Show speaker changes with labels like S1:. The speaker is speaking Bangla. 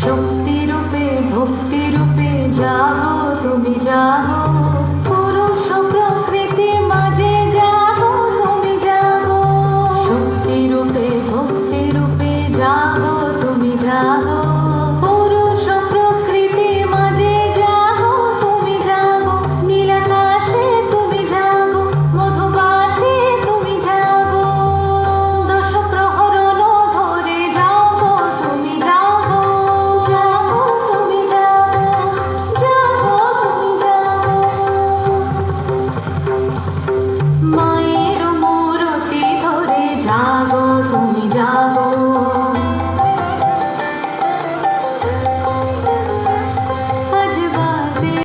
S1: শক্তি রূপে ভক্তি রূপে যাও তুমি যাও